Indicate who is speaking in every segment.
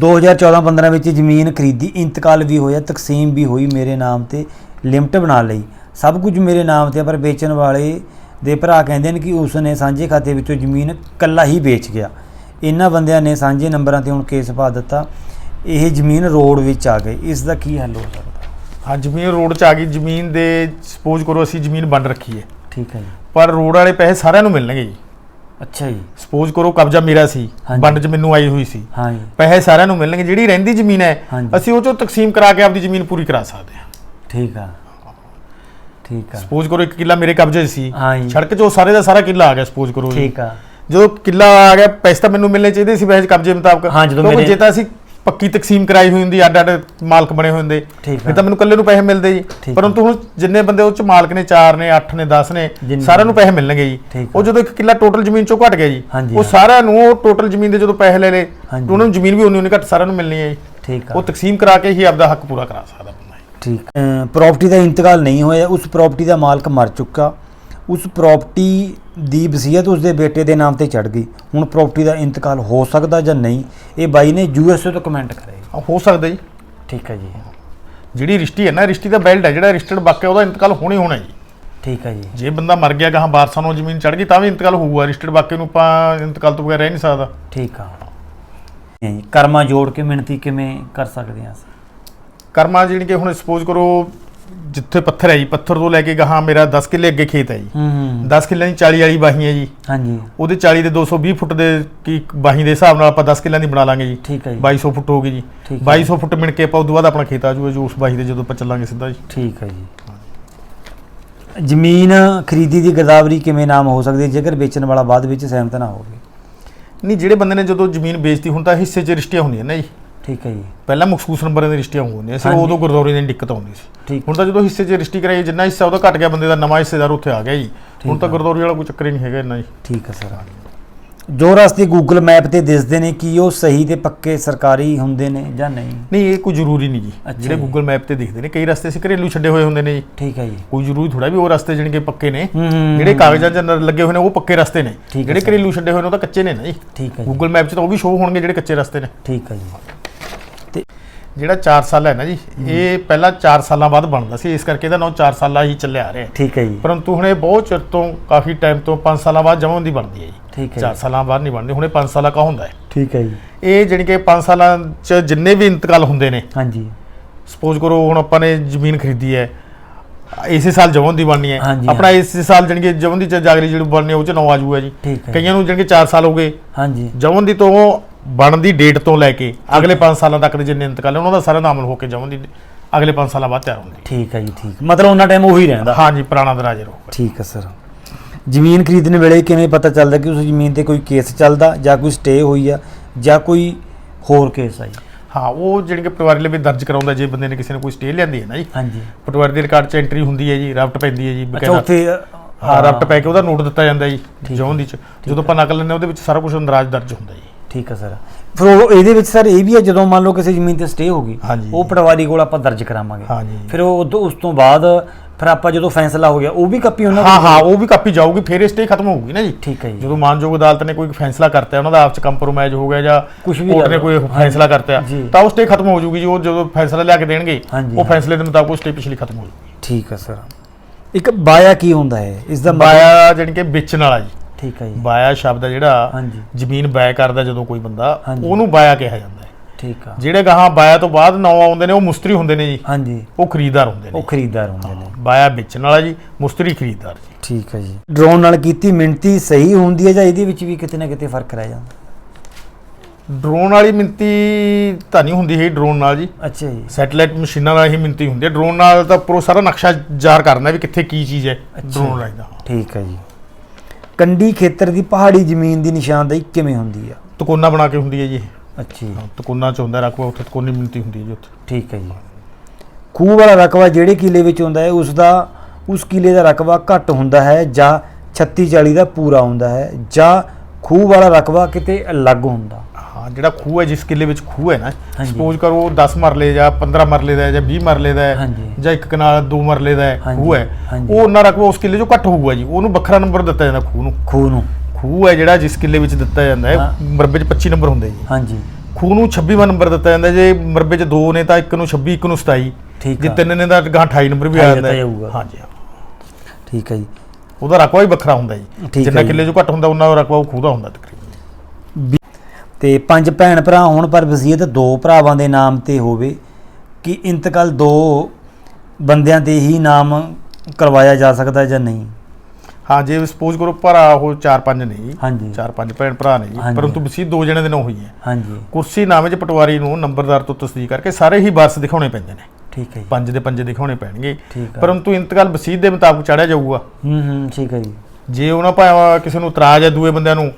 Speaker 1: 2014-15 ਵਿੱਚ ਜ਼ਮੀਨ ਖਰੀਦੀ ਇੰਤਕਾਲ ਵੀ ਹੋਇਆ ਤਕਸੀਮ ਵੀ ਹੋਈ ਮੇਰੇ ਨਾਮ ਤੇ ਲਿਮਟ ਬਣਾ ਲਈ। ਸਭ ਕੁਝ ਮੇਰੇ ਨਾਮ ਤੇ ਪਰ ਵੇਚਣ ਵਾਲੇ ਦੇ ਭਰਾ ਕਹਿੰਦੇ ਨੇ ਕਿ ਉਸ ਨੇ ਸਾਂਝੇ ਖਾਤੇ ਵਿੱਚੋਂ ਜ਼ਮੀਨ ਕੱਲਾ ਹੀ ਵੇਚ ਗਿਆ। ਇਹਨਾਂ ਬੰਦਿਆਂ ਨੇ ਸਾਂਝੇ ਨੰਬਰਾਂ ਤੇ ਹੁਣ ਕੇਸ ਪਾ ਦਿੱਤਾ। ਇਹ ਜ਼ਮੀਨ ਰੋਡ ਵਿੱਚ ਆ ਗਈ। ਇਸ ਦਾ ਕੀ ਹੱਲ ਹੋ ਸਕਦਾ?
Speaker 2: ਹਾਂ ਜ਼ਮੀਨ ਰੋਡ 'ਚ ਆ ਗਈ। ਜ਼ਮੀਨ ਦੇ ਸਪੋਜ਼ ਕਰੋ ਅਸੀਂ ਜ਼ਮੀਨ ਵੰਡ ਰੱਖੀ ਹੈ।
Speaker 1: ਠੀਕ ਹੈ ਜੀ।
Speaker 2: ਪਰ ਰੋਡ ਵਾਲੇ ਪੈਸੇ ਸਾਰਿਆਂ ਨੂੰ ਮਿਲਣਗੇ ਜੀ।
Speaker 1: ਅੱਛਾ ਜੀ।
Speaker 2: ਸਪੋਜ਼ ਕਰੋ ਕਬਜ਼ਾ ਮੇਰਾ ਸੀ। ਵੰਡ 'ਚ ਮੈਨੂੰ ਆਈ ਹੋਈ ਸੀ।
Speaker 1: ਹਾਂ ਜੀ।
Speaker 2: ਪੈਸੇ ਸਾਰਿਆਂ ਨੂੰ ਮਿਲਣਗੇ ਜਿਹੜੀ ਰਹਿੰਦੀ ਜ਼ਮੀਨ ਹੈ। ਅਸੀਂ ਉਹ ਚੋਂ ਤਕਸੀਮ ਕਰਾ ਕੇ ਆਪਦੀ ਜ਼ਮੀਨ ਪੂਰੀ ਕਰਾ ਸਕਦੇ ਹਾਂ।
Speaker 1: ਠੀਕ ਆ। ਠੀਕ ਆ।
Speaker 2: ਸਪੋਜ਼ ਕਰੋ ਇੱਕ ਕਿੱਲਾ ਮੇਰੇ ਕਬਜ਼ੇ 'ਚ ਸੀ ਸੜਕ 'ਚ ਸਾਰੇ ਦਾ ਸਾਰਾ ਕਿੱਲਾ ਆ ਗਿਆ ਸਪੋਜ਼ ਕਰੋ।
Speaker 1: ਠੀਕ ਆ।
Speaker 2: ਜਦੋਂ ਕਿੱਲਾ ਆ ਗਿਆ ਪੈਸੇ ਤਾਂ ਮੈਨੂੰ ਮਿਲਣੇ ਚਾਹੀਦੇ ਸੀ ਵੈਸੇ ਕਬਜ਼ੇ ਮੁਤਾਬਕ।
Speaker 1: ਹਾਂ, ਜਦੋਂ ਮੇਰੇ-
Speaker 2: ਜੇ ਤਾਂ ਅਸੀਂ ਪੱਕੀ ਤਕਸੀਮ ਕਰਾਈ ਹੋਈ ਹੁੰਦੀ ਅੱਡ ਅੱਡ ਮਾਲਕ ਬਣੇ ਹੋਏ ਹੁੰਦੇ।
Speaker 1: ਠੀਕ
Speaker 2: ਫਿਰ ਤਾਂ ਮੈਨੂੰ ਇਕੱਲੇ ਨੂੰ ਪੈਸੇ ਮਿਲਦੇ ਜੀ। ਪਰੰਤੂ ਹੁਣ ਜਿੰਨੇ ਬੰਦੇ ਉਹ ਚ ਮਾਲਕ ਨੇ 4 ਨੇ 8 ਨੇ 10 ਨੇ ਸਾਰਿਆਂ ਨੂੰ ਪੈਸੇ ਮਿਲਣਗੇ ਜੀ। ਉਹ। ਜਦੋਂ ਇੱਕ ਕਿੱਲਾ ਟੋਟਲ ਜ਼ਮੀਨ ਚੋਂ ਘਟ ਗਿਆ ਜੀ ਉਹ। ਸਾਰਿਆਂ ਨੂੰ ਉਹ ਟੋਟਲ ਜ਼ਮੀਨ ਦੇ ਜਦੋਂ ਪੈਸੇ ਲੈ। ਤਾਂ ਉਹਨਾਂ ਨੂੰ ਜ਼ਮੀਨ ਵੀ ਉਨੀ ਉਨੀ ਘੱਟ ਸਾਰਿਆਂ ਨੂੰ ਮਿਲਣੀ ਹੈ ਜੀ।
Speaker 1: ਠੀਕ ਆ।
Speaker 2: ਉਹ ਤਕਸੀਮ ਕਰਾ ਕੇ ਹੀ ਆਪਦਾ ਹੱਕ ਪੂਰਾ ਕਰਾ ਸਕਦਾ ਬੰਦਾ।
Speaker 1: ਠੀਕ। ਪ੍ਰਾਪਰਟੀ ਦਾ ਇੰਤਕਾਲ ਨਹੀਂ ਹੋਇਆ ਉਸ ਪ੍ਰਾਪਰਟੀ ਦਾ ਮਾਲਕ ਮਰ ਚੁੱਕਾ। ਉਸ ਪ੍ਰਾਪਰਟੀ ਦੀ ਵਸੀਅਤ ਉਸ ਦੇ ਬੇਟੇ ਦੇ ਨਾਮ ਤੇ ਚੜ ਗਈ। ਹੁਣ ਪ੍ਰਾਪਰਟੀ ਦਾ ਇੰਤਕਾਲ ਹੋ ਸਕਦਾ ਜਾਂ ਨਹੀਂ ਇਹ ਬਾਈ ਨੇ ਯੂਐਸਏ ਤੋਂ ਕਮੈਂਟ ਕਰਿਆ
Speaker 2: ਹਾਂ, ਹੋ ਸਕਦਾ ਜੀ।
Speaker 1: ਠੀਕ ਹੈ ਜੀ।
Speaker 2: ਜਿਹੜੀ ਰਿਸ਼ਤੀ ਹੈ ਨਾ ਰਿਸ਼ਤੀ ਦਾ ਬੈਲਟ ਹੈ ਜਿਹੜਾ ਰਜਿਸਟਰਡ ਬਾਕੀ ਉਹਦਾ ਇੰਤਕਾਲ ਹੋਣੀ ਹੋਣਾ ਜੀ।
Speaker 1: ਠੀਕ ਹੈ ਜੀ।
Speaker 2: ਜੇ ਬੰਦਾ ਮਰ ਗਿਆ ਗਾਹਾਂ ਵਾਰਸਾਂ ਨੂੰ ਜ਼ਮੀਨ ਚੜ ਗਈ ਤਾਂ ਵੀ ਇੰਤਕਾਲ ਹੋਊਗਾ। ਰਜਿਸਟਰਡ ਬਾਕੀ ਨੂੰ ਆਪਾਂ ਇੰਤਕਾਲ ਤੋਂ ਬਗੈਰ ਰਹਿ ਨਹੀਂ ਸਕਦਾ।
Speaker 1: ਠੀਕ ਆ। ਕਰਮਾ ਜੋੜ ਕੇ ਮਿਹਨਤੀ ਕਿਵੇਂ ਕਰ ਸਕਦੇ ਅਸੀਂ?
Speaker 2: ਕਰਮਾ ਜਿਹੜੀ ਕਿ ਹੁਣ ਸਪੋਜ਼ ਕਰੋ ਜਿੱਥੇ ਪੱਥਰ ਹੈ ਜੀ ਪੱਥਰ ਤੋਂ ਲੈ ਕੇ ਗਾਹਾਂ ਮੇਰਾ 10 ਕਿੱਲੇ ਅੱਗੇ ਖੇਤ ਹੈ ਜੀ।
Speaker 1: ਹੂੰ ਹੂੰ।
Speaker 2: 10 ਕਿੱਲਿਆਂ ਦੀ 40 ਵਾਲੀ ਬਾਹੀ ਹੈ ਜੀ।
Speaker 1: ਹਾਂਜੀ।
Speaker 2: ਉਹਦੇ 40 ਦੇ 220 ਫੁੱਟ ਦੇ ਕੀ ਬਾਹੀ ਦੇ ਹਿਸਾਬ ਨਾਲ ਆਪਾਂ 10 ਕਿੱਲਿਆਂ ਦੀ ਬਣਾ ਲਾਂਗੇ ਜੀ।
Speaker 1: ਠੀਕ ਹੈ ਜੀ।
Speaker 2: 2200 ਫੁੱਟ ਹੋ ਗਈ ਜੀ।
Speaker 1: ਠੀਕ ਹੈ।
Speaker 2: 2200 ਫੁੱਟ ਮਿਣ ਕੇ ਆਪਾਂ ਉਦੋਂ ਬਾਅਦ ਆਪਣਾ ਖੇਤ ਆ ਜਾਊਗਾ ਜੀ ਉਸ ਬਾਹੀ ਦੇ ਜਦੋਂ ਆਪਾਂ ਚੱਲਾਂਗੇ ਸਿੱਧਾ ਜੀ।
Speaker 1: ਠੀਕ ਹੈ ਜੀ। ਜ਼ਮੀਨ ਖਰੀਦੀ ਦੀ ਗਰਦਾਵਰੀ ਕਿਵੇਂ ਨਾਮ ਹੋ ਸਕਦੀ ਹੈ? ਜੇਕਰ ਵੇਚਣ ਵਾਲਾ ਬਾਅਦ ਵਿੱਚ ਸਹਿਮਤ ਨਾ ਹੋਵੇ।
Speaker 2: ਨਹੀਂ ਜਿਹੜੇ ਬੰਦੇ ਨੇ ਜਦੋਂ ਜ਼ਮੀਨ ਵੇਚਤੀ ਹੁਣ ਤਾਂ ਹਿੱਸੇ 'ਚ ਰਿਸ਼ਤੀਆਂ ਹੁੰਦੀਆਂ ਨੇ ਜੀ।
Speaker 1: ਠੀਕ ਹੈ ਜੀ।
Speaker 2: ਪਹਿਲਾਂ ਮਖਸੂਸ ਨੰਬਰਾਂ ਦੀ ਰਿਸ਼ਤੀਆਂ ਹੁੰਦੀਆਂ ਸੀ। ਉਦੋਂ ਗੁਰਦੌਰੇ ਦੀ ਦਿੱਕਤ ਆਉਂਦੀ ਸੀ। ਹੁਣ ਤਾਂ ਜਦੋਂ ਹਿੱਸੇ 'ਚ ਰਿਸ਼ਤੀ ਕਰਾਈ ਜਿੰਨਾ ਹਿੱਸਾ ਉਹਦਾ ਘਟ ਗਿਆ ਬੰਦੇ ਦਾ ਨਵਾਂ ਹਿੱਸੇਦਾਰ ਉੱਥੇ ਆ ਗਿਆ ਜੀ। ਹੁਣ ਤਾਂ। ਗੁਰਦੌਰੇ ਵਾਲਾ ਕੋਈ ਚੱਕਰ ਹੀ ਨਹੀਂ ਹੈਗਾ ਇੰਨਾ ਜੀ।
Speaker 1: ਠੀਕ ਹੈ ਸਰ। ਜੋ ਰਸਤੇ ਗੂਗਲ ਮੈਪ ਤੇ ਦਿਸਦੇ ਨੇ ਕੀ ਉਹ ਸਹੀ ਤੇ ਪੱਕੇ ਸਰਕਾਰੀ ਹੁੰਦੇ ਨੇ ਜਾਂ ਨਹੀਂ?
Speaker 2: ਨਹੀਂ ਇਹ ਕੋਈ ਜ਼ਰੂਰੀ ਨਹੀਂ ਜੀ। ਜਿਹੜੇ। ਗੂਗਲ ਮੈਪ ਤੇ ਦਿਖਦੇ ਨੇ ਕਈ ਰਸਤੇ ਸੀ ਘਰੇਲੂ ਛੱਡੇ ਹੋਏ ਹੁੰਦੇ ਨੇ ਜੀ।
Speaker 1: ਠੀਕ ਹੈ ਜੀ।
Speaker 2: ਕੋਈ ਜ਼ਰੂਰੀ ਥੋੜਾ ਵੀ ਉਹ ਰਸਤੇ ਜਿਹੜੇ ਕਿ ਪੱਕੇ ਨੇ। ਜਿਹੜੇ। ਕਾਗਜ਼ਾਂ 'ਚ ਲੱਗੇ ਹੋਏ ਨੇ ਉਹ ਪੱਕੇ ਰਸਤੇ ਨੇ। ਜਿਹੜੇ। ਘਰੇਲੂ ਛੱਡੇ ਹੋਏ ਨੇ ਉਹ ਤਾਂ ਕੱਚੇ ਨੇ ਨਾ ਜੀ।
Speaker 1: ਠੀਕ ਹੈ
Speaker 2: ਗੂਗਲ ਮੈਪ 'ਚ ਤਾਂ ਉਹ ਵੀ ਸ਼ੋਅ ਹੋਣਗੇ ਜਿਹੜੇ ਕੱਚੇ ਰਸਤੇ ਨੇ।
Speaker 1: ਠੀਕ ਹੈ ਜੀ।
Speaker 2: ਜਿਹੜਾ 4 ਸਾਲ ਹੈ ਨਾ ਜੀ ਇਹ ਪਹਿਲਾਂ 4 ਸਾਲਾਂ ਬਾਅਦ ਬਣਦਾ ਸੀ ਇਸ ਕਰਕੇ ਇਹਦਾ ਨਾਮ 4 ਸਾਲਾਂ ਹੀ ਚੱਲਿਆ ਆ ਰਿਹਾ
Speaker 1: ਠੀਕ ਹੈ ਜੀ।
Speaker 2: ਪਰੰਤੂ ਹੁਣ ਇਹ ਬਹੁਤ ਚਿਰ ਤੋਂ ਕਾਫੀ ਟਾਈਮ ਤੋਂ 5 ਸਾਲਾਂ ਬਾਅਦ ਜਮਾਂ ਦੀ ਬਣਦੀ ਹੈ ਜੀ।
Speaker 1: ਠੀਕ ਹੈ
Speaker 2: 4
Speaker 1: ਜੀ
Speaker 2: ਸਾਲਾਂ ਬਾਅਦ ਨਹੀਂ ਬਣਦੀ ਹੁਣ ਇਹ 5 ਸਾਲਾਂ ਕਾ ਹੁੰਦਾ ਹੈ।
Speaker 1: ਠੀਕ ਹੈ ਜੀ।
Speaker 2: ਇਹ ਜਾਣੀ ਕਿ 5 ਸਾਲਾਂ 'ਚ ਜਿੰਨੇ ਵੀ ਇੰਤਕਾਲ ਹੁੰਦੇ ਨੇ
Speaker 1: ਹਾਂਜੀ।
Speaker 2: ਸਪੋਜ਼ ਕਰੋ ਹੁਣ ਆਪਾਂ ਨੇ ਜ਼ਮੀਨ ਖਰੀਦੀ ਹੈ ਇਸੇ ਸਾਲ ਜਵਨ ਦੀ ਬਣਨੀ ਹੈ ਆਪਣਾ ਇਸੇ ਸਾਲ ਜਾਣੀ ਕਿ ਜਵਨ ਦੀ ਚ ਜਾਗਰੀ ਜਿਹੜੀ ਬਣਨੀ ਉਹ ਚ ਨੌ ਆ ਜਾਊਗਾ ਜੀ। ਕਈਆਂ ਨੂੰ ਜਾਣੀ ਕਿ 4 ਸਾਲ ਹੋ ਗਏ।
Speaker 1: ਹਾਂਜੀ।
Speaker 2: ਜਵਨ ਦੀ ਤੋਂ ਬਣਨ ਦੀ ਡੇਟ ਤੋਂ ਲੈ ਕੇ ਅਗਲੇ 5 ਸਾਲਾਂ ਤੱਕ ਦੇ ਜਿੰਨੇ ਇੰਤਕਾਲ ਉਹਨਾਂ ਦਾ ਸਾਰਾ ਨਾਮਲ ਹੋ ਕੇ ਜਵਨ ਦੀ ਅਗਲੇ 5 ਸਾਲਾਂ ਬਾਅਦ ਤਿਆਰ ਹੁੰਦੀ
Speaker 1: ਠੀਕ ਹੈ ਜੀ ਠੀਕ। ਮਤਲਬ ਉਹਨਾਂ ਟਾਈਮ ਉਹੀ ਰਹਿੰਦਾ।
Speaker 2: ਹਾਂਜੀ ਪੁਰਾਣਾ ਦਰਾਜ ਰਹੂਗਾ
Speaker 1: ਠੀਕ ਹੈ ਸਰ। ਜ਼ਮੀਨ ਖਰੀਦਣ ਵੇਲੇ ਕਿਵੇਂ ਪਤਾ ਚੱਲਦਾ ਕਿ ਉਸ ਜ਼ਮੀਨ ਤੇ ਕੋਈ ਕੇਸ ਚੱਲਦਾ ਜਾਂ ਕੋਈ ਸਟੇ ਹੋਈ ਆ ਜਾਂ ਕੋਈ ਹੋਰ ਕੇਸ ਆ ਜੀ
Speaker 2: ਹਾਂ ਉਹ ਜਿਹੜੀ ਕਿ ਪਟਵਾਰੀ ਲਈ ਵੀ ਦਰਜ ਕਰਾਉਂਦਾ ਜੇ ਬੰਦੇ ਨੇ ਕਿਸੇ ਨੇ ਕੋਈ ਸਟੇ ਲਿਆਂਦੀ ਹੈ ਨਾ ਜੀ।
Speaker 1: ਹਾਂਜੀ।
Speaker 2: ਪਟਵਾਰੀ ਦੇ ਰਿਕਾਰਡ 'ਚ ਐਂਟਰੀ ਹੁੰਦੀ ਹੈ ਜੀ ਰਫਟ ਪੈਂਦੀ ਹੈ ਜੀ
Speaker 1: ਅੱਛਾ ਉੱਥੇ
Speaker 2: ਹਾਂ ਰਫਟ ਪੈ ਕੇ ਉਹਦਾ ਨੋਟ ਦਿੱਤਾ ਜਾਂਦਾ ਜੀ ਜਵਨ ਦੀ ਚ। ਜਦੋਂ ਆਪਾਂ ਨਕਲ ਲੈਂਦੇ ਉਹਦੇ ਵਿੱਚ ਸਾਰਾ ਕੁਝ ਅੰਦਰਾਜ ਦਰਜ ਹੁੰਦਾ ਜੀ।
Speaker 1: ਠੀਕ ਹੈ ਸਰ ਫਿਰ ਉਹ ਇਹਦੇ ਵਿੱਚ ਸਰ ਇਹ ਵੀ ਹੈ ਜਦੋਂ ਮੰਨ ਲਓ ਕਿਸੇ ਜ਼ਮੀਨ ਤੇ ਸਟੇ ਹੋ ਗਈ
Speaker 2: ਹਾਂਜੀ।
Speaker 1: ਉਹ ਪਟਵਾਰੀ ਕੋਲ ਆਪਾਂ ਦਰਜ ਕਰਾਵਾਂਗੇ
Speaker 2: ਹਾਂਜੀ।
Speaker 1: ਫਿਰ ਉਹ ਉਦੋਂ- ਉਸ ਤੋਂ ਬਾਅਦ ਫਿਰ ਆਪਾਂ ਜਦੋਂ ਫੈਸਲਾ ਹੋ ਗਿਆ ਉਹ ਵੀ ਕਾਪੀ ਉਹਨਾਂ
Speaker 2: ਹਾਂ ਹਾਂ ਉਹ ਵੀ ਕਾਪੀ ਜਾਊਗੀ ਫਿਰ ਇਹ ਸਟੇ ਖਤਮ ਹੋਊਗੀ ਨਾ ਜੀ
Speaker 1: ਠੀਕ ਹੈ ਜੀ
Speaker 2: ਜਦੋਂ ਮਾਨਯੋਗ ਅਦਾਲਤ ਨੇ ਕੋਈ ਫੈਸਲਾ ਕਰਤਾ ਉਹਨਾਂ ਦਾ ਆਪਸ ਚ ਕੰਪਰੋਮਾਈਜ਼ ਹੋ ਗਿਆ ਜਾਂ
Speaker 1: ਕੁਛ ਵੀ
Speaker 2: ਕੋਰਟ ਨੇ ਕੋਈ। ਫੈਸਲਾ ਕਰਤਾ
Speaker 1: ਜੀ।
Speaker 2: ਤਾਂ ਉਹ ਸਟੇ ਖਤਮ ਹੋ ਜਾਊਗੀ ਜੀ ਉਹ ਜਦੋਂ ਫੈਸਲਾ ਲਿਆ ਕੇ ਦੇਣਗੇ
Speaker 1: ਹਾਂਜੀ,
Speaker 2: ਉਹ
Speaker 1: ਹਾਂ।
Speaker 2: ਫੈਸਲੇ ਦੇ ਮੁਤਾਬਕ ਉਹ ਸਟੇ ਪਿਛਲੀ ਖਤਮ ਹੋ ਜਾਊਗੀ
Speaker 1: ਠੀਕ ਹੈ ਸਰ ਇੱਕ ਬਾਇਆ ਕੀ ਹੁੰਦਾ ਹੈ ਇਸ ਦਾ ਮਤਲਬ-
Speaker 2: ਬਾਇਆ ਜਾਣੀ ਕਿ ਵੇਚਣ ਵਾਲਾ ਜੀ
Speaker 1: ਠੀਕ ਹੈ ਜੀ।
Speaker 2: ਬਾਇਆ ਸ਼ਬਦ ਹੈ ਜਿਹੜਾ ਜ਼ਮੀਨ ਬਾਇਆ ਕਰਦਾ ਜਦੋਂ ਕੋਈ ਬੰਦਾ। ਉਹਨੂੰ ਬਾਇਆ ਕਿਹਾ ਜਾਂਦਾ ਹੈ।
Speaker 1: ਠੀਕ ਆ।
Speaker 2: ਜਿਹੜੇ ਗਾਹਾਂ ਬਾਇਆ ਤੋਂ ਬਾਅਦ ਨੌ ਆਉਂਦੇ ਨੇ ਉਹ ਮੁਸਤਰੀ ਹੁੰਦੇ ਨੇ ਜੀ।
Speaker 1: ਹਾਂਜੀ।
Speaker 2: ਉਹ ਖਰੀਦਦਾਰ ਹੁੰਦੇ
Speaker 1: ਉਹ
Speaker 2: ਨੇ
Speaker 1: ਖਰੀਦਦਾਰ ਹੁੰਦੇ ਨੇ।
Speaker 2: ਬਾਇਆ ਵੇਚਣ ਵਾਲਾ ਜੀ ਮੁਸਤਰੀ ਖਰੀਦਦਾਰ ਜੀ।
Speaker 1: ਠੀਕ ਹੈ ਜੀ। ਡਰੋਨ ਨਾਲ ਕੀਤੀ ਮਿਣਤੀ ਸਹੀ ਹੁੰਦੀ ਹੈ ਜਾਂ ਇਹਦੇ ਵਿੱਚ ਵੀ ਕਿਤੇ ਨਾ ਕਿਤੇ ਫ਼ਰਕ ਰਹਿ ਜਾਂਦਾ?
Speaker 2: ਡਰੋਨ ਵਾਲੀ ਮਿੰਤੀ ਤਾਂ ਨਹੀਂ ਹੁੰਦੀ ਹੈ ਡਰੋਨ ਨਾਲ ਜੀ।
Speaker 1: ਅੱਛਾ ਜੀ।
Speaker 2: ਸੈਟਲਾਈਟ ਮਸ਼ੀਨਾਂ ਨਾਲ ਹੀ ਮਿੰਤੀ ਹੁੰਦੀ ਹੈ। ਡਰੋਨ ਨਾਲ ਤਾਂ ਪੂਰਾ ਸਾਰਾ ਨਕਸ਼ਾ ਜ਼ਾਰ ਕਰਨਾ ਵੀ ਕਿੱਥੇ ਕੀ ਚੀਜ਼ ਹੈ। ਡਰੋਨ ਨਾਲ ਦਾ।
Speaker 1: ਠੀਕ ਹੈ ਜੀ। ਕੰਡੀ ਖੇਤਰ ਦੀ ਪਹਾੜੀ ਜ਼ਮੀਨ ਦੀ ਨਿਸ਼ਾਨਦੇਹੀ ਕਿਵੇਂ ਹੁੰਦੀ ਆ?
Speaker 2: ਤਕੋਨਾ ਬਣਾ ਕੇ ਹੁੰਦੀ ਹੈ ਜੀ
Speaker 1: ਅੱਛਾ
Speaker 2: ਤਕੋਨਾ ਚ ਹੁੰਦਾ ਰਕਬਾ ਉੱਥੇ ਤਕੋਨੀ ਮਿੰਤੀ ਹੁੰਦੀ ਹੈ ਜੀ ਉੱਥੇ।
Speaker 1: ਠੀਕ ਹੈ ਜੀ। ਖੂਹ ਵਾਲਾ ਰਕਬਾ ਜਿਹੜੇ ਕਿਲੇ ਵਿੱਚ ਹੁੰਦਾ ਹੈ ਉਸ ਦਾ ਉਸ ਕਿਲੇ ਦਾ ਰਕਬਾ ਘੱਟ ਹੁੰਦਾ ਹੈ ਜਾਂ 36 40 ਦਾ ਪੂਰਾ ਹੁੰਦਾ ਹੈ ਜਾਂ ਖੂਹ ਵਾਲਾ ਰਕਬਾ ਕਿਤੇ ਅਲੱਗ ਹੁੰਦਾ?
Speaker 2: ਹਾਂ ਜਿਹੜਾ ਖੂਹ ਹੈ ਜਿਸ ਕਿਲੇ ਵਿੱਚ ਖੂਹ ਹੈ ਨਾ
Speaker 1: ਹਾਂਜੀ।
Speaker 2: ਸਪੋਜ਼ ਕਰੋ 10 ਮਰਲੇ ਜਾਂ 15 ਮਰਲੇ ਦਾ ਹੈ ਜਾਂ 20 ਮਰਲੇ ਦਾ ਹੈ
Speaker 1: ਹਾਂਜੀ।
Speaker 2: ਜਾਂ ਇੱਕ ਕਨਾਲ ਦੋ ਮਰਲੇ ਦਾ ਹੈ
Speaker 1: ਹਾਂਜੀ,
Speaker 2: ਖੂਹ ਹੈ
Speaker 1: ਹਾਂਜੀ।
Speaker 2: ਉਹ ਉਹਨਾਂ ਰਕਬਾ ਉਸ ਕਿਲੇ ਚੋਂ ਘੱਟ ਹੋਊਗਾ ਜੀ ਉਹਨੂੰ ਵੱਖਰਾ ਨੰਬਰ ਦਿੱਤਾ ਜਾਂਦਾ ਖੂਹ ਨੂੰ
Speaker 1: ਖੂਹ ਨੂੰ
Speaker 2: ਖੂਹ ਹੈ ਜਿਹੜਾ ਜਿਸ ਕਿਲੇ ਵਿੱਚ ਦਿੱਤਾ ਜਾਂਦਾ ਹੈ
Speaker 1: ਹਾਂ।
Speaker 2: ਮਰਬੇ 'ਚ 25 ਨੰਬਰ ਹੁੰਦੇ ਜੀ
Speaker 1: ਹਾਂਜੀ
Speaker 2: ਖੂਹ ਨੂੰ 26ਵਾਂ ਨੰਬਰ ਦਿੱਤਾ ਜਾਂਦਾ ਜੇ ਮਰਬੇ 'ਚ ਦੋ ਨੇ ਤਾਂ ਇੱਕ ਨੂੰ 26 ਇੱਕ ਨੂੰ 27
Speaker 1: ਠੀਕ
Speaker 2: ਜੇ
Speaker 1: ਆ
Speaker 2: ਤਿੰਨ ਨੇ ਤਾਂ ਗਾਂ 28 ਨੰਬਰ ਵੀ ਆ
Speaker 1: 28
Speaker 2: ਜਾਂਦਾ ਹੈ।
Speaker 1: ਜਾਊਗਾ।
Speaker 2: ਹਾਂਜੀ ਹਾਂ।
Speaker 1: ਠੀਕ ਹੈ ਜੀ
Speaker 2: ਉਹਦਾ ਰਕਬਾ ਵੀ ਵੱਖਰਾ ਹੁੰਦਾ
Speaker 1: ਠੀਕ
Speaker 2: ਜੀ
Speaker 1: ਹੈ
Speaker 2: ਜਿੰਨਾ
Speaker 1: ਜੀ।
Speaker 2: ਕਿੱਲੇ 'ਚੋਂ ਘੱਟ ਹੁੰਦਾ ਉਹਨਾਂ ਦਾ ਰਕਬਾ ਉਹ ਖੂਹ ਦਾ ਹੁੰਦਾ ਤਕਰੀਬਨ
Speaker 1: ਤੇ ਪੰਜ ਭੈਣ ਭਰਾ ਹੋਣ ਪਰ ਵਸੀਅਤ ਦੋ ਭਰਾਵਾਂ ਦੇ ਨਾਮ ਤੇ ਹੋਵੇ ਕਿ ਇੰਤਕਾਲ ਦੋ ਬੰਦਿਆਂ ਤੇ ਹੀ ਨਾਮ ਕਰਵਾਇਆ ਜਾ ਸਕਦਾ ਜਾਂ ਨਹੀਂ।
Speaker 2: ਹਾਂ ਜੇ ਸਪੋਜ਼ ਕਰੋ ਭਰਾ ਉਹ 4-5 ਨੇ ਜੀ
Speaker 1: ਹਾਂਜੀ
Speaker 2: 4-5 ਭੈਣ ਭਰਾ ਨੇ ਜੀ
Speaker 1: ਹਾਂਜੀ।
Speaker 2: ਪਰੰਤੂ ਵਸੀਅਤ ਦੋ ਜਣੇ ਦੇ ਨਾਂ ਹੋਈ ਹੈ।
Speaker 1: ਹਾਂਜੀ।
Speaker 2: ਕੁਰਸੀ ਨਾਮੇ 'ਚ ਪਟਵਾਰੀ ਨੂੰ ਨੰਬਰਦਾਰ ਤੋਂ ਤਸਦੀਕ ਕਰਕੇ ਸਾਰੇ ਹੀ ਵਾਰਸ ਦਿਖਾਉਣੇ ਪੈਂਦੇ ਨੇ।
Speaker 1: ਠੀਕ ਹੈ ਜੀ।
Speaker 2: ਪੰਜ ਦੇ ਪੰਜੇ ਦਿਖਾਉਣੇ ਪੈਣਗੇ।
Speaker 1: ਠੀਕ
Speaker 2: ਪਰੰਤੂ ਇੰਤਕਾਲ ਵਸੀਅਤ ਦੇ ਮੁਤਾਬਕ ਚਾੜਿਆ ਜਾਊਗਾ।
Speaker 1: ਹੂੰ ਹੂੰ ਠੀਕ ਹੈ ਜੀ।
Speaker 2: ਜੇ ਉਹਨਾਂ ਭਾਵੇਂ ਕਿਸੇ ਨੂੰ ਇਤਰਾਜ਼ ਹੈ ਦੂਏ ਬੰਦਿਆਂ ਨੂੰ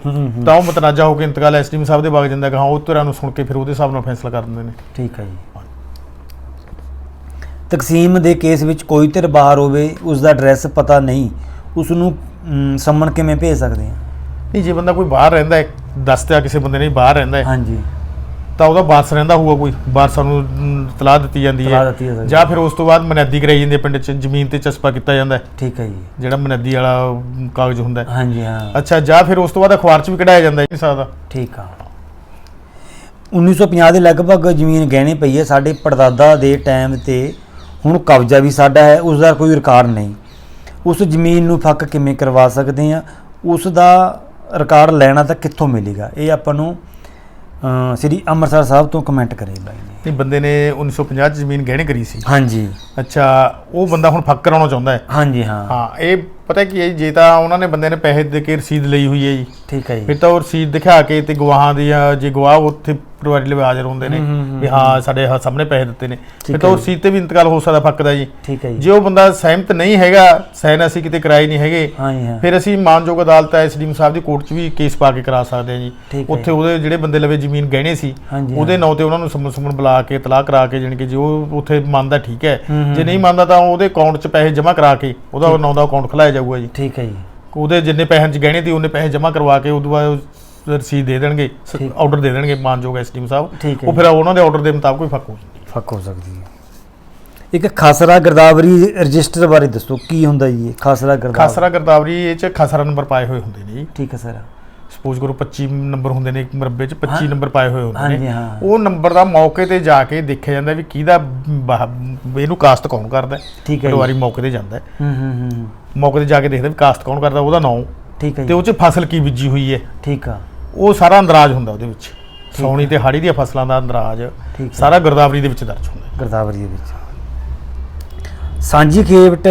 Speaker 2: ਤਾਂ ਉਹ ਮਤਨਾਜਾ ਹੋ ਕੇ ਇੰਤਕਾਲ ਐਸਡੀਐਮ ਸਾਹਿਬ ਦੇ ਬਾਗ ਜਾਂਦਾ ਕਿ ਹਾਂ ਉਹ ਤਰ੍ਹਾਂ ਨੂੰ ਸੁਣ ਕੇ ਫਿਰ ਉਹਦੇ ਹਿਸਾਬ ਨਾਲ ਫੈਸਲਾ ਕਰ ਦਿੰਦੇ ਨੇ।
Speaker 1: ਠੀਕ ਹੈ ਜੀ। ਤਕਸੀਮ ਦੇ ਕੇਸ ਵਿੱਚ ਕੋਈ ਧਿਰ ਬਾਹਰ ਹੋਵੇ ਉਸ ਦਾ ਐਡਰੈਸ ਪਤਾ ਨਹੀਂ ਉਸ ਨੂੰ ਮ, ਸੰਮਨ ਕਿਵੇਂ ਭੇਜ ਸਕਦੇ ਹਾਂ
Speaker 2: ਨਹੀਂ ਜੇ ਬੰਦਾ ਕੋਈ ਬਾਹਰ ਰਹਿੰਦਾ ਹੈ ਦੱਸਦਿਆ ਕਿਸੇ ਬੰਦੇ ਨੇ ਬਾਹਰ ਰਹਿੰਦਾ ਹੈ
Speaker 1: ਹਾਂਜੀ।
Speaker 2: ਤਾਂ ਉਹਦਾ ਵਾਰਸ ਰਹਿੰਦਾ ਹੋਊਗਾ ਕੋਈ ਵਾਰਸਾਂ ਨੂੰ ਮ, ਇਤਲਾਹ ਦਿੱਤੀ ਜਾਂਦੀ ਹੈ।
Speaker 1: ਦਿੱਤੀ ਜਾ।
Speaker 2: ਫਿਰ ਉਸ ਤੋਂ ਬਾਅਦ ਮਨੈਦੀ ਕਰਾਈ ਜਾਂਦੀ ਹੈ ਪਿੰਡ 'ਚ ਜ਼ਮੀਨ ਤੇ ਚਸਪਾ ਕੀਤਾ ਜਾਂਦਾ ਹੈ।
Speaker 1: ਠੀਕ ਹੈ ਜੀ।
Speaker 2: ਜਿਹੜਾ ਮਨੈਦੀ ਵਾਲਾ ਕਾਗਜ਼ ਹੁੰਦਾ ਹੈ।
Speaker 1: ਹਾਂਜੀ ਹਾਂ।
Speaker 2: ਅੱਛਾ ਜਾਂ ਫਿਰ ਉਸ ਤੋਂ ਬਾਅਦ ਅਖਬਾਰ 'ਚ ਵੀ ਕਢਾਇਆ ਜਾਂਦਾ ਹੈ ਨਹੀਂ ਸਕਦਾ।
Speaker 1: ਠੀਕ ਆ। 1950 ਦੇ ਲਗਭਗ ਜ਼ਮੀਨ ਗਹਿਣੇ ਪਈ ਹੈ ਸਾਡੇ ਪੜਦਾਦਾ ਦੇ ਟਾਈਮ ਤੇ ਹੁਣ ਕਬਜ਼ਾ ਵੀ ਸਾਡਾ ਹੈ ਉਸ ਦਾ ਕੋਈ ਰਿਕਾਰਡ ਨਹੀਂ। ਉਸ ਜ਼ਮੀਨ ਨੂੰ ਫੱਕ ਕਿਵੇਂ ਕਰਵਾ ਸਕਦੇ ਆ ਉਸ ਦਾ ਰਿਕਾਰਡ ਲੈਣਾ ਤਾਂ ਕਿੱਥੋਂ ਮਿਲੇਗਾ? ਇਹ ਆਪਾਂ ਨੂੰ ਅ, ਸ੍ਰੀ ਅੰਮ੍ਰਿਤਸਰ ਸਾਹਿਬ ਤੋਂ ਕਮੈਂਟ ਕਰੇ ਬਾਈ ਨੇ
Speaker 2: ਨਹੀਂ ਬੰਦੇ ਨੇ 1950 'ਚ ਜ਼ਮੀਨ ਗਹਿਣੇ ਕਰੀ ਸੀ।
Speaker 1: ਹਾਂਜੀ।
Speaker 2: ਅੱਛਾ ਉਹ ਬੰਦਾ ਹੁਣ ਫੱਕ ਕਰਾਉਣਾ ਚਾਹੁੰਦਾ ਹੈ।
Speaker 1: ਹਾਂਜੀ ਹਾਂ।
Speaker 2: ਹਾਂ ਇਹ ਪਤਾ ਕੀ ਹੈ ਜੀ, ਜੇ ਤਾਂ ਉਹਨਾਂ ਨੇ ਬੰਦੇ ਨੇ ਪੈਸੇ ਦੇ ਕੇ ਰਸੀਦ ਲਈ ਹੋਈ ਹੈ ਜੀ।
Speaker 1: ਠੀਕ ਹੈ
Speaker 2: ਫਿਰ
Speaker 1: ਜੀ
Speaker 2: ਤਾਂ ਉਹ ਰਸੀਦ ਦਿਖਾ ਕੇ ਤੇ ਗਵਾਹਾਂ ਦੀ ਜਾਂ ਜੇ ਗਵਾਹ ਉੱਥੇ ਪਰਿਵਾਰੀ ਲਈ ਹਾਜ਼ਰ ਹੁੰਦੇ ਨੇ ਵੀ ਹਾਂ ਸਾਡੇ ਹ- ਸਾਹਮਣੇ ਪੈਸੇ ਦਿੱਤੇ ਨੇ। ਫਿਰ ਤਾਂ ਉਹ
Speaker 1: ਜੀ।
Speaker 2: ਰਸੀਦ ਤੇ ਵੀ ਇੰਤਕਾਲ ਹੋ ਸਕਦਾ ਫੱਕ ਦਾ ਜੀ।
Speaker 1: ਠੀਕ ਹੈ
Speaker 2: ਜੇ।
Speaker 1: ਜੀ
Speaker 2: ਉਹ ਬੰਦਾ ਸਹਿਮਤ ਨਹੀਂ ਹੈਗਾ ਸਾਈਨ ਅਸੀਂ ਕਿਤੇ ਕਰਾਏ ਨਹੀਂ ਹੈਗੇ
Speaker 1: ਹਾਂ
Speaker 2: ਫਿਰ ਅਸੀਂ ਮਾਨਯੋਗ ਅਦਾਲਤ ਐਸਡੀਐਮ ਸਾਹਿਬ ਦੀ ਕੋਰਟ 'ਚ ਵੀ ਕੇਸ ਪਾ ਕੇ ਕਰਾ ਸਕਦੇ ਹਾਂ ਜੀ।
Speaker 1: ਹੈ
Speaker 2: ਉੱਥੇ ਉਹਦੇ ਜਿਹੜੇ ਬੰਦੇ ਲਵੇ ਜ਼ਮੀਨ ਗਹਿਣੇ ਸੀ
Speaker 1: ਹਾਂਜੀ,
Speaker 2: ਉਹਦੇ। ਨਾਂ ਤੇ ਉਹਨਾਂ ਨੂੰ ਸਮਨ ਸਮਨ ਬੁਲਾ ਕੇ ਤਲਾਕ ਕਰਾ ਕੇ ਜਾਣੀ ਕਿ ਜੇ ਉਹ ਉੱਥੇ ਮੰਨਦਾ ਠੀਕ ਹੈ। ਜੇ ਨਹੀਂ ਮੰਨਦਾ ਤਾਂ ਉਹਦੇ ਅਕਾਊਂਟ 'ਚ ਪੈਸੇ ਜਮ੍ਹਾਂ ਕਰਾ ਕੇ ਉਹਦਾ ਨਾਂ ਦਾ ਅਕਾਊਂਟ ਖੁਲਾਇਆ ਜਾਊਗਾ ਜੀ।
Speaker 1: ਠੀਕ ਹੈ ਜੀ।
Speaker 2: ਉਹਦੇ ਜਿੰਨੇ ਪੈਸਿਆਂ 'ਚ ਗਹਿਣੇ ਸੀ ਉਹਨੇ ਪੈਸੇ ਜਮ੍ਹਾਂ ਕਰਵਾ ਕੇ ਉਦੋਂ ਬਾਅਦ ਰਸੀਦ ਦੇ ਦੇਣਗੇ। ਆਰਡਰ ਦੇ ਦੇਣਗੇ ਮਾਨਯੋਗ ਐਸਡੀਐਮ ਸਾਹਿਬ ਉਹ ਫਿਰ ਉਹਨਾਂ ਦੇ ਆਰਡਰ ਦੇ ਮੁਤਾਬਕ ਹੀ ਫੱਕ ਹੋ।
Speaker 1: ਫੱਕ ਹੋ ਸਕਦੀ ਹੈ ਇੱਕ ਖਾਸਰਾ ਗਰਦਾਵਰੀ ਰਜਿਸਟਰ ਬਾਰੇ ਦੱਸੋ ਕੀ ਹੁੰਦਾ ਜੀ ਇਹ ਖਾਸਰਾ ਗਰਦਾਵਰੀ
Speaker 2: ਖਾਸਰਾ ਗਰਦਾਵਰੀ ਇਹ 'ਚ ਖਾਸਰਾ ਨੰਬਰ ਪਾਏ ਹੋਏ ਹੁੰਦੇ ਨੇ ਜੀ
Speaker 1: ਠੀਕ ਹੈ ਸਰ
Speaker 2: ਸਪੋਜ਼ ਕਰੋ 25 ਨੰਬਰ ਹੁੰਦੇ ਨੇ ਇੱਕ ਮਰਬੇ 'ਚ 25
Speaker 1: ਹਾਂ।
Speaker 2: ਨੰਬਰ ਪਾਏ ਹੋਏ ਹੁੰਦੇ ਨੇ। ਉਹ ਨੰਬਰ ਦਾ ਮੌਕੇ ਤੇ ਜਾ ਕੇ ਦੇਖਿਆ ਜਾਂਦਾ ਵੀ ਕਿਹਦਾ ਇਹਨੂੰ ਕਾਸਟ ਕੌਣ ਕਰਦਾ।
Speaker 1: ਠੀਕ ਹੈ।
Speaker 2: ਪਟਵਾਰੀ ਮੌਕੇ ਤੇ ਜਾਂਦਾ ਹੈ।
Speaker 1: ਹੂੰ ਹੂੰ।
Speaker 2: ਮੌਕੇ ਤੇ ਜਾ ਕੇ ਦੇਖਦਾ ਵੀ ਕਾਸਟ ਕੌਣ ਕਰਦਾ ਉਹਦਾ ਨਾਮ
Speaker 1: ਠੀਕ ਹੈ
Speaker 2: ਤੇ ਉਹ 'ਚ ਫਸਲ ਕੀ ਬੀਜੀ ਹੋਈ ਹੈ
Speaker 1: ਠੀਕ ਆ
Speaker 2: ਉਹ ਸਾਰਾ ਅੰਦਰਾਜ ਹੁੰਦਾ ਉਹਦੇ ਵਿੱਚ। ਸੌਣੀ ਤੇ ਹਾੜੀ ਦੀਆਂ ਫਸਲਾਂ ਦਾ ਅੰਦਰਾਜ
Speaker 1: ਠੀਕ ਹੈ।
Speaker 2: ਸਾਰਾ ਗਰਦਾਵਰੀ ਦੇ ਵਿੱਚ ਦਰਜ ਹੁੰਦਾ।
Speaker 1: ਗਰਦਾਵਰੀ ਦੇ ਵਿੱਚ। ਸਾਂਝੀ ਖੇਵਟ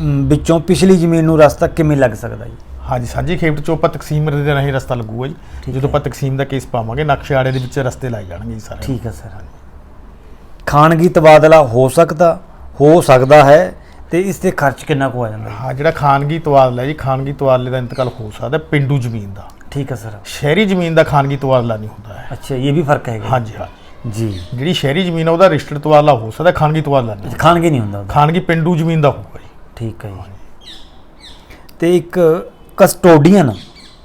Speaker 1: ਅਮ, ਵਿੱਚੋਂ ਪਿਛਲੀ ਜ਼ਮੀਨ ਨੂੰ ਰਸਤਾ ਕਿਵੇਂ ਲੱਗ ਸਕਦਾ ਜੀ?
Speaker 2: ਹਾਂਜੀ ਸਾਂਝੀ ਖੇਪਟ ਚੋਂ ਆਪਾਂ ਤਕਸੀਮ ਦੇ ਰਾਹੀਂ ਰਸਤਾ ਲੱਗੂਗਾ ਜੀ। ਜਦੋਂ। ਆਪਾਂ ਤਕਸੀਮ ਦਾ ਕੇਸ ਪਾਵਾਂਗੇ ਨਕਸ਼ੇ ਦੇ ਵਿੱਚ ਰਸਤੇ ਲਾਏ ਜਾਣਗੇ ਜੀ ਸਾਰੇ।
Speaker 1: ਠੀਕ ਹੈ ਸਰ। ਖਾਨਗੀ ਤਬਾਦਲਾ ਹੋ ਸਕਦਾ ਹੋ ਸਕਦਾ ਹੈ ਤੇ ਇਸ ਤੇ ਖਰਚ ਕਿੰਨਾ ਕੁ ਆ ਜਾਂਦਾ ਜੀ?
Speaker 2: ਹਾਂ ਜਿਹੜਾ ਖਾਨਗੀ ਤਵਾਦਲਾ ਹੈ ਜੀ ਖਾਨਗੀ ਤਵਾਦਲੇ ਦਾ ਇੰਤਕਾਲ ਹੋ ਸਕਦਾ ਹੈ ਪਿੰਡੂ ਜ਼ਮੀਨ ਦਾ।
Speaker 1: ਠੀਕ ਹੈ ਸਰ।
Speaker 2: ਸ਼ਹਿਰੀ ਜ਼ਮੀਨ ਦਾ ਖਾਨਗੀ ਤਵਾਦਲਾ ਨਹੀਂ ਹੁੰਦਾ ਹੈ।
Speaker 1: ਅੱਛਾ ਇਹ ਵੀ ਫ਼ਰਕ ਹੈਗਾ
Speaker 2: ਹਾਂਜੀ ਹਾਂ
Speaker 1: ਜੀ।
Speaker 2: ਜਿਹੜੀ ਸ਼ਹਿਰੀ ਜ਼ਮੀਨ ਆ ਉਹਦਾ ਰਜਿਸਟਰਡ ਤਵਾਦਲਾ ਹੋ ਸਕਦਾ ਖਾਨਗੀ ਤਵਾਦਲਾ ਨਹੀਂ।
Speaker 1: ਖਾਨਗੀ ਨਹੀਂ ਹੁੰਦਾ ਉਹਦਾ।
Speaker 2: ਖਾਨਗੀ ਪਿੰਡੂ ਜ਼ਮੀਨ ਦਾ ਹੋਊਗਾ ਜੀ।
Speaker 1: ਠੀਕ ਹੈ ਜੀ। ਤੇ ਇੱਕ ਕਸਟੋਡੀਅਨ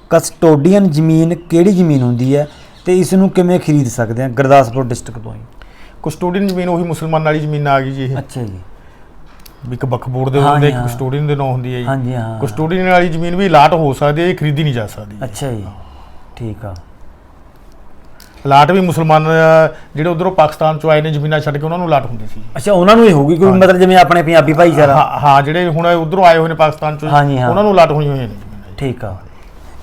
Speaker 1: ਕਸਟੋਡੀਅਨ ਜ਼ਮੀਨ ਕਿਹੜੀ ਜ਼ਮੀਨ ਹੁੰਦੀ ਹੈ ਤੇ ਇਸ ਨੂੰ ਕਿਵੇਂ ਖਰੀਦ ਸਕਦੇ ਹਾਂ? ਗੁਰਦਾਸਪੁਰ ਡਿਸਟ੍ਰਿਕਟ ਤੋਂ ਹੀ
Speaker 2: ਕਸਟੋਡੀਅਨ ਜ਼ਮੀਨ ਉਹੀ ਮੁਸਲਮਾਨ ਵਾਲੀ ਜ਼ਮੀਨ ਆ ਗਈ ਜੀ ਇਹ।
Speaker 1: ਅੱਛਾ ਜੀ।
Speaker 2: ਵੀ ਇੱਕ ਬੋਰਡ ਦੇ ਹੁੰਦੇ ਇੱਕ। ਕਸਟੋਡੀਅਨ ਦੇ ਨਾਂ ਹੁੰਦੀ ਹੈ ਜੀ।
Speaker 1: ਹਾਂਜੀ ਹਾਂ।
Speaker 2: ਕਸਟੋਡੀਅਨ ਵਾਲੀ ਜ਼ਮੀਨ ਵੀ ਅਲਾਟ ਹੋ ਸਕਦੀ ਹੈ ਇਹ ਖਰੀਦੀ ਨਹੀਂ ਜਾ ਸਕਦੀ।
Speaker 1: ਅੱਛਾ ਜੀ। ਠੀਕ ਆ।
Speaker 2: ਅਲਾਟ ਵੀ ਮੁਸਲਮਾਨ ਜਿਹੜੇ ਉਧਰੋਂ ਪਾਕਿਸਤਾਨ ਚੋਂ ਆਏ ਨੇ ਜ਼ਮੀਨਾਂ ਛੱਡ ਕੇ ਉਹਨਾਂ ਨੂੰ ਅਲਾਟ ਹੁੰਦੀ ਸੀ।
Speaker 1: ਅੱਛਾ ਉਹਨਾਂ ਨੂੰ ਹੀ ਹੋਊਗੀ ਕੋਈ ਮਤਲਬ ਜਿਵੇਂ ਆਪਣੇ ਪੰਜਾਬੀ ਭਾਈਚਾਰਾ?
Speaker 2: ਹਾਂ ਜਿਹੜੇ ਹੁਣ ਉਧਰੋਂ ਆਏ ਹੋਏ ਨੇ ਪਾਕਿਸਤਾਨ ਚੋਂ। ਉਹਨਾਂ ਨੂੰ ਅਲਾਟ ਹੋਈਆਂ ਹੋਈਆਂ ਨੇ।
Speaker 1: ਠੀਕ ਆ।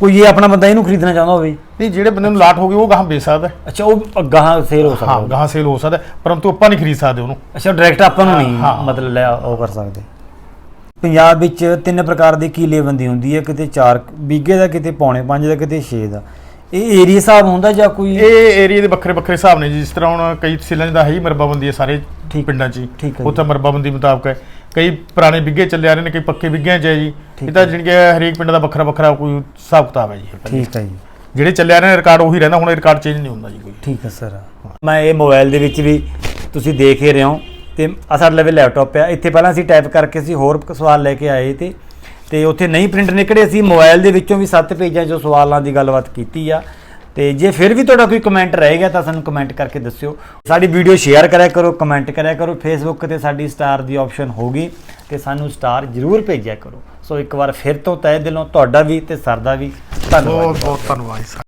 Speaker 1: ਕੋਈ ਇਹ ਆਪਣਾ ਬੰਦਾ ਇਹਨੂੰ ਖਰੀਦਣਾ ਚਾਹੁੰਦਾ ਹੋਵੇ
Speaker 2: ਨਹੀਂ ਜਿਹੜੇ ਬੰਦੇ ਨੂੰ ਅਲਾਟ ਹੋ ਗਈ ਉਹ ਗਾਹਾਂ ਵੇਚ ਸਕਦਾ ਹੈ।
Speaker 1: ਅੱਛਾ ਉਹ ਗਾਹਾਂ ਸੇਲ ਹੋ ਸਕਦਾ
Speaker 2: ਹਾਂ ਗਾਹਾਂ ਸੇਲ ਹੋ ਸਕਦਾ ਹੈ, ਪਰੰਤੂ ਆਪਾਂ ਨਹੀਂ ਖਰੀਦ ਸਕਦੇ ਉਹਨੂੰ
Speaker 1: ਅੱਛਾ ਡਾਇਰੈਕਟ ਆਪਾਂ ਨੂੰ ਨਹੀਂ। ਮਤਲਬ ਲੈ ਉਹ ਕਰ ਸਕਦੇ ਪੰਜਾਬ ਵਿੱਚ ਤਿੰਨ ਪ੍ਰਕਾਰ ਦੀ ਕੀਲੇਬੰਦੀ ਹੁੰਦੀ ਹੈ ਕਿਤੇ 4 ਬੀਗੇ ਦਾ ਕਿਤੇ ਪੌਣੇ 5 ਦਾ ਕਿਤੇ 6 ਦਾ ਇਹ ਏਰੀਆ ਹਿਸਾਬ ਹੁੰਦਾ ਜਾਂ ਕੋਈ
Speaker 2: ਇਹ ਏਰੀਆ ਦੇ ਵੱਖਰੇ ਵੱਖਰੇ ਹਿਸਾਬ ਨੇ ਜੀ ਜਿਸ ਤਰ੍ਹਾਂ ਹੁਣ ਕਈ ਤਹਿਸੀਲਾਂ 'ਚ ਤਾਂ ਹੈ ਹੀ ਮਰਬਾਬੰਦੀ ਹੈ ਸਾਰੇ
Speaker 1: ਠੀਕ-
Speaker 2: ਪਿੰਡਾਂ 'ਚ ਹੀ।
Speaker 1: ਠੀਕ ਹੈ ਜੀ।
Speaker 2: ਉੱਥੇ ਮਰਬਾਬੰਦੀ ਮੁਤਾਬਕ ਹੈ ਕਈ ਪੁਰਾਣੇ ਬਿੱਗੇ ਚੱਲੇ ਆ ਰਹੇ ਨੇ ਕਈ ਪੱਕੇ ਬਿੱਗਿਆਂ 'ਚ ਹੈ ਜੀ। ਇਹ ਤਾਂ ਕਿ ਹਰੇਕ ਪਿੰਡ ਦਾ ਵੱਖਰਾ ਵੱਖਰਾ ਕੋਈ ਹਿਸਾਬ ਕਿਤਾਬ ਹੈ ਜੀ।
Speaker 1: ਠੀਕ ਹੈ ਜੀ।
Speaker 2: ਜਿਹੜੇ ਚੱਲੇ ਆ ਰਹੇ ਨੇ ਰਿਕਾਰਡ ਉਹੀ ਰਹਿੰਦਾ ਹੁਣ ਰਿਕਾਰਡ ਚੇਂਜ ਨਹੀਂ ਹੁੰਦਾ ਜੀ ਕੋਈ।
Speaker 1: ਠੀਕ ਹੈ ਸਰ। ਮੈਂ ਇਹ ਮੋਬਾਈਲ ਦੇ ਵਿੱਚ ਵੀ ਤੁਸੀਂ ਦੇਖ ਹੀ ਰਹੇ ਹੋ ਤੇ ਆ ਸਾਡੇ ਲਵੇ ਲੈਪਟਾਪ ਆ। ਇੱਥੇ ਪਹਿਲਾਂ ਅਸੀਂ ਟਾਈਪ ਕਰਕੇ ਅਸੀਂ ਹੋਰ ਸਵਾਲ ਲੈ ਕੇ ਆਏ ਤੇ ਤੇ ਉੱਥੇ ਨਹੀਂ ਪ੍ਰਿੰਟ ਨਿਕਲੇ ਅਸੀਂ ਮੋਬਾਈਲ ਦੇ ਵਿੱਚੋਂ ਵੀ 7 ਪੇਜਾਂ 'ਚੋਂ ਸਵਾਲਾਂ ਦੀ ਗੱਲਬਾਤ ਕੀਤੀ ਆ। ਤੇ ਜੇ ਫਿਰ ਵੀ ਤੁਹਾਡਾ ਕੋਈ ਕਮੈਂਟ ਰਹੇਗਾ ਤਾਂ ਸਾਨੂੰ ਕਮੈਂਟ ਕਰਕੇ ਦੱਸਿਓ। ਸਾਡੀ ਵੀਡੀਓ ਸ਼ੇਅਰ ਕਰਿਆ ਕਰੋ ਕਮੈਂਟ ਕਰਿਆ ਕਰੋ। ਫੇਸਬੁੱਕ ਤੇ ਸਾਡੀ ਸਟਾਰ ਦੀ ਆਪਸ਼ਨ ਹੋਗੀ ਤੇ ਸਾਨੂੰ ਸਟਾਰ ਜ਼ਰੂਰ ਭੇਜਿਆ ਕਰੋ। ਸੋ ਇੱਕ ਵਾਰ ਫਿਰ ਤੋਂ ਤਹਿ ਦਿਲੋਂ ਤੁਹਾਡਾ ਵੀ ਤੇ ਸਰਦਾ ਵੀ ਧੰਨਵਾਦ।
Speaker 2: ਬਹੁਤ ਬਹੁਤ ਧੰਨਵਾਦ ਜੀ।